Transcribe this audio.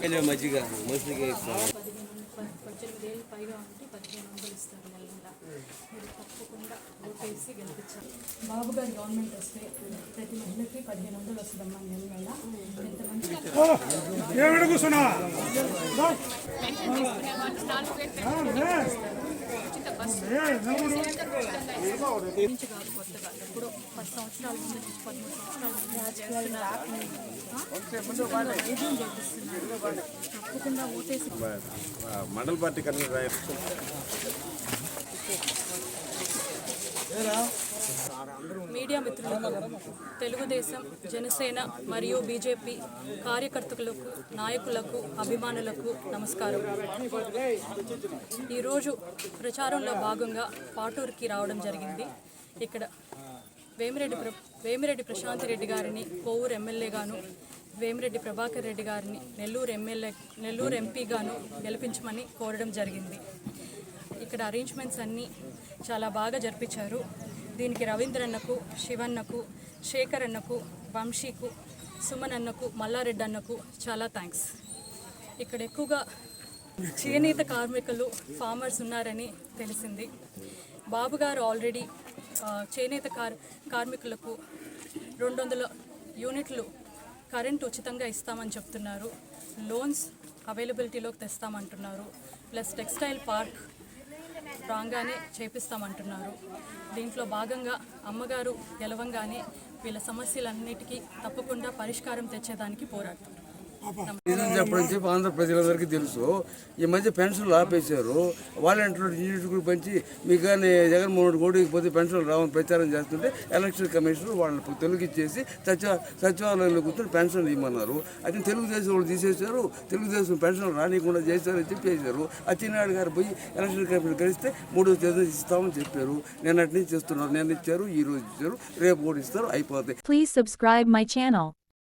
కొంచెం మజ్జిగ మజ్జిగ పద్దెనిమిదేళ్ళు పైగా ఉంటే పదిహేను వందలు ఇస్తారు నెలలా బాబు గారి గవర్నమెంట్ వస్తే ప్రతి మహిళకి పదిహేను వందలు వస్తుందమ్మా నెల నెల ఎంతమంది పెన్షన్ నుంచి కొత్తగా ఎప్పుడో పది సంవత్సరాల ముందు పదమూడు సంవత్సరాల చేస్తున్నారు తప్పకుండా ఓటేసి మండల పార్టీ కన్వీనర్ మీడియా మిత్రులకు తెలుగుదేశం జనసేన మరియు బీజేపీ కార్యకర్తలకు నాయకులకు అభిమానులకు నమస్కారం. ఈరోజు ప్రచారంలో భాగంగా పాటూరుకి రావడం జరిగింది. ఇక్కడ వేమిరెడ్డి ప్ర వేమిరెడ్డి ప్రశాంత్ రెడ్డి గారిని కోవూరు ఎమ్మెల్యేగాను వేమిరెడ్డి ప్రభాకర్ రెడ్డి గారిని నెల్లూరు ఎమ్మెల్యే నెల్లూరు ఎంపీగాను గెలిపించమని కోరడం జరిగింది. ఇక్కడ అరేంజ్మెంట్స్ అన్నీ చాలా బాగా జరిపించారు. దీనికి రవీంద్ర అన్నకు శివన్నకు శేఖర్ అన్నకు వంశీకు సుమన్ అన్నకు మల్లారెడ్డి అన్నకు చాలా థ్యాంక్స్ ఇక్కడ ఎక్కువగా చేనేత కార్మికులు ఫార్మర్స్ ఉన్నారని తెలిసింది. బాబు గారు ఆల్రెడీ చేనేత కార్ కార్మికులకు రెండు వందల యూనిట్లు కరెంట్ ఉచితంగా ఇస్తామని చెప్తున్నారు. లోన్స్ అవైలబిలిటీలోకి తెస్తామంటున్నారు. ప్లస్ టెక్స్టైల్ పార్క్ రాగానే చేపిస్తామంటున్నారు. దీంట్లో భాగంగా అమ్మగారు గెలవంగానే వీళ్ళ సమస్యలన్నిటికీ తప్పకుండా పరిష్కారం తెచ్చేదానికి పోరాడుతున్నారు. రీజన్ చెప్పడం చెప్పి ఆంధ్ర తెలుసు. ఈ మధ్య పెన్షన్లు ఆపేశారు. వాలంటీర్లు యూనిట్లు పెంచి మీకు కానీ జగన్మోహన్ రెడ్డి ఓడికి పోతే పెన్షన్లు రావని ప్రచారం చేస్తుంటే ఎలక్షన్ కమిషన్ వాళ్ళని తొలగించేసి సచివ సచివాలయంలో కూర్చొని పెన్షన్ ఇవ్వమన్నారు. అయితే తెలుగుదేశం వాళ్ళు తీసేశారు. తెలుగుదేశం పెన్షన్లు రానియకుండా చేశారని చెప్పేశారు. అచ్చెన్నాయుడు గారు పోయి ఎలక్షన్ కమిషన్ కలిస్తే మూడో తేదీ ఇస్తామని చెప్పారు. నిన్నటి నుంచి ఇస్తున్నారు. నిన్న ఇచ్చారు ఈ రోజు ఇచ్చారు. రేపు కూడా ఇస్తారు. అయిపోతాయి. Please subscribe my channel